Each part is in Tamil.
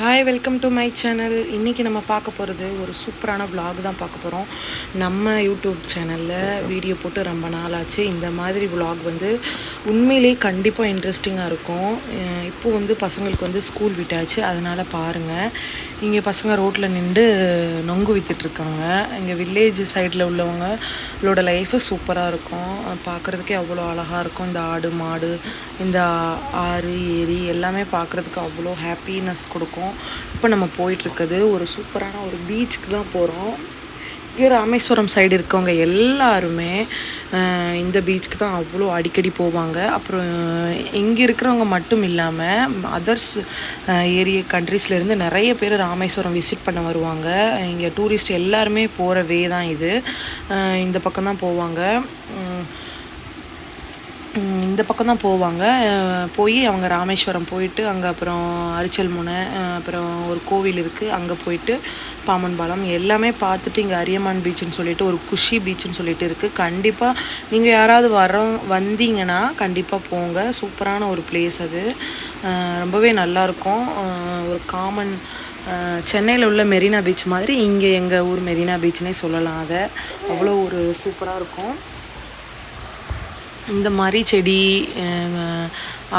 Hi welcome to my channel இன்றைக்கி நம்ம பார்க்க போகிறது ஒரு சூப்பரான விலாக் தான் பார்க்க போகிறோம் நம்ம யூடியூப் சேனலில் வீடியோ போட்டு ரொம்ப நாள் ஆச்சு இந்த மாதிரி விலாக் வந்து உண்மையிலேயே கண்டிப்பாக இன்ட்ரெஸ்டிங்காக இருக்கும். இப்போது வந்து பசங்களுக்கு வந்து ஸ்கூல் விட்டாச்சு. அதனால் பாருங்கள் இங்கே பசங்க ரோட்டில் நின்று நொங்கு விற்றுட்ருக்காங்க இங்கே வில்லேஜ் சைடில் உள்ளவங்களோட லைஃபு சூப்பராக இருக்கும். பார்க்குறதுக்கே அவ்வளோ அழகாக இருக்கும். இந்த ஆடு மாடு இந்த ஆறு ஏரி எல்லாமே பார்க்குறதுக்கு அவ்வளோ ஹாப்பினஸ் கொடுக்கும். இப்போ நம்ம போயிட்டுருக்குது ஒரு சூப்பரான ஒரு பீச்சுக்கு தான் போகிறோம் இங்கே ராமேஸ்வரம் சைடு இருக்கவங்க எல்லாருமே இந்த பீச்சுக்கு தான் அவ்வளோ அடிக்கடி போவாங்க. அப்புறம் இங்கே இருக்கிறவங்க மட்டும் இல்லாமல் அதர்ஸ் ஏரியா கண்ட்ரீஸ்லேருந்து நிறைய பேர் ராமேஸ்வரம் விசிட் பண்ண வருவாங்க. இங்கே டூரிஸ்ட் எல்லாருமே போகிற வே தான் இது. இந்த பக்கம் தான் போவாங்க. இந்த பக்கம் தான் போவாங்க. போய் அவங்க ராமேஸ்வரம் போயிட்டு அங்கே அப்புறம் அரிச்சல் முனை அப்புறம் ஒரு கோவில் இருக்குது அங்கே போயிட்டு பாமன் பாலம் எல்லாமே பார்த்துட்டு இங்கே அரியமான் பீச்சுன்னு சொல்லிட்டு ஒரு குஷி பீச்சுன்னு சொல்லிட்டு இருக்குது கண்டிப்பாக நீங்கள் யாராவது வரோம் வந்தீங்கன்னா கண்டிப்பாக போங்க. சூப்பரான ஒரு பிளேஸ் அது. ரொம்பவே நல்லாயிருக்கும் ஒரு காமன் சென்னையில் உள்ள மெரினா பீச் மாதிரி இங்கே எங்கள் ஊர் மெரினா பீச்னே சொல்லலாம் அதை. அவ்வளோ ஒரு சூப்பராக இருக்கும். இந்த மாதிரி செடி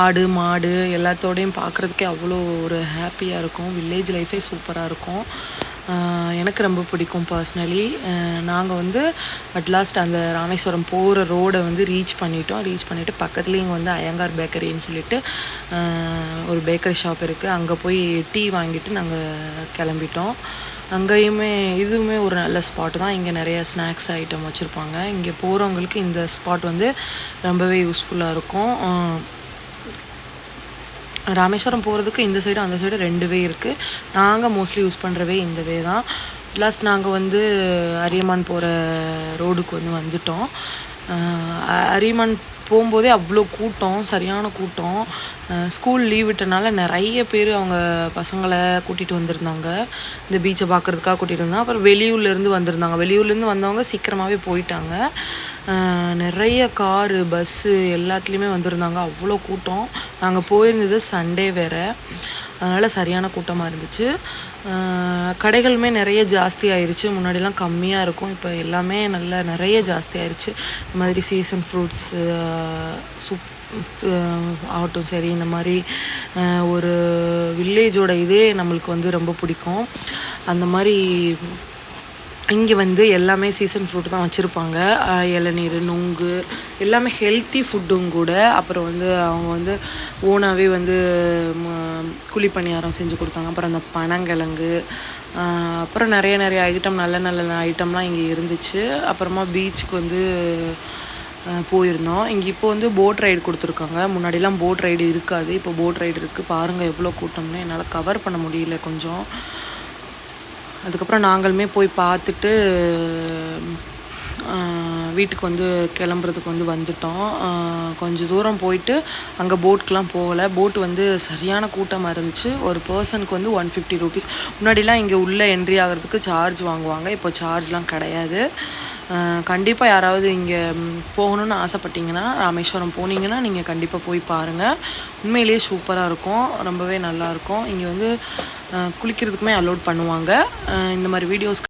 ஆடு மாடு எல்லாத்தோடையும் பார்க்குறதுக்கே அவ்வளோ ஒரு ஹாப்பியாக இருக்கும். வில்லேஜ் லைஃபே சூப்பராக இருக்கும். எனக்கு ரொம்ப பிடிக்கும் பர்சனலி நாங்கள் வந்து அட்லாஸ்ட் அந்த ராமேஸ்வரம் போகிற ரோடை வந்து ரீச் பண்ணிட்டோம். ரீச் பண்ணிவிட்டு பக்கத்துலேயும் இங்கே வந்து அயங்கார் பேக்கரின்னு சொல்லிட்டு ஒரு பேக்கரி ஷாப் இருக்குது அங்கே போய் டீ வாங்கிட்டு நாங்கள் கிளம்பிட்டோம். அங்கேயுமே இதுவுமே ஒரு நல்ல ஸ்பாட் தான். இங்கே நிறைய ஸ்நாக்ஸ் ஐட்டம் வச்சுருப்பாங்க. இங்கே போகிறவங்களுக்கு இந்த ஸ்பாட் வந்து ரொம்பவே யூஸ்ஃபுல்லாக இருக்கும். ராமேஸ்வரம் போகிறதுக்கு இந்த சைடு அந்த சைடு ரெண்டு வே இருக்குது நாங்கள் மோஸ்ட்லி யூஸ் பண்ணுறவே இந்த வே தான். ப்ளஸ் நாங்கள் வந்து அரியமான் போகிற ரோடுக்கு வந்து வந்துட்டோம். அ- அரியமான் போகும்போதே அவ்வளோ கூட்டம் சரியான கூட்டம். ஸ்கூல் லீவ் விட்டனால நிறைய பேர் அவங்க பசங்களை கூட்டிகிட்டு வந்திருந்தாங்க. இந்த பீச்சை பார்க்குறதுக்காக கூட்டிகிட்டு வந்தாங்க அப்புறம் வெளியூர்லேருந்து வந்திருந்தாங்க. வெளியூர்லேருந்து வந்தவங்க சீக்கிரமாகவே போயிட்டாங்க. நிறைய காரு பஸ்ஸு எல்லாத்துலேயுமே வந்திருந்தாங்க. அவ்வளோ கூட்டம். நாங்கள் போயிருந்தது சண்டே வேறு. அதனால் சரியான கூட்டமாக இருந்துச்சு. கடைகளுமே நிறைய ஜாஸ்தி ஆயிருச்சு. முன்னாடிலாம் கம்மியாக இருக்கும். இப்போ எல்லாமே நல்ல நிறைய ஜாஸ்தி ஆயிருச்சு. இந்த மாதிரி சீசன் ஃப்ரூட்ஸ் சூப் ஆகட்டும் சரி இந்த மாதிரி ஒரு வில்லேஜோட இதே நம்மளுக்கு வந்து ரொம்ப பிடிக்கும். அந்த மாதிரி இங்கே வந்து எல்லாமே சீசன் ஃப்ரூட் தான் வச்சுருப்பாங்க. இளநீர் நுங்கு எல்லாமே ஹெல்த்தி ஃபுட்டும் கூட. அப்புறம் வந்து அவங்க வந்து ஓனாகவே வந்து குழி பணியாரம் செஞ்சு கொடுத்தாங்க. அப்புறம் அந்த பனங்கிழங்கு அப்புறம் நிறைய நிறைய ஐட்டம் நல்ல நல்ல ஐட்டம்லாம் இங்கே இருந்துச்சு. அப்புறமா பீச்சுக்கு வந்து போயிருந்தோம். இங்கே இப்போ வந்து போட் ரைடு கொடுத்துருக்காங்க. முன்னாடிலாம் போட் ரைடு இருக்காது. இப்போ போட் ரைடு இருக்குது பாருங்கள் எவ்வளோ கூட்டம்னு என்னால் கவர் பண்ண முடியல கொஞ்சம். அதுக்கப்புறம் நாங்களுமே போய் பார்த்துட்டு வீட்டுக்கு வந்து கிளம்புறதுக்கு வந்து வந்துட்டோம். கொஞ்சம் தூரம் போயிட்டு அங்கே போட்டுக்கெலாம் போகலை. போட் வந்து சரியான கூட்டமாக இருந்துச்சு. ஒரு பர்சனுக்கு வந்து ஒன் ஃபிஃப்டி ருபீஸ் முன்னாடிலாம் இங்கே உள்ளே என்ட்ரி ஆகிறதுக்கு சார்ஜ் வாங்குவாங்க. இப்போ சார்ஜ்லாம் கிடையாது. கண்டிப்பாக யாராவது இங்கே போகணுன்னு ஆசைப்பட்டீங்கன்னா ராமேஸ்வரம் போனீங்கன்னா நீங்கள் கண்டிப்பாக போய் பாருங்கள் உண்மையிலேயே சூப்பராக இருக்கும். ரொம்பவே நல்லாயிருக்கும் இங்கே வந்து குளிக்கிறதுக்குமே அலோட் பண்ணுவாங்க. இந்த மாதிரி வீடியோஸ்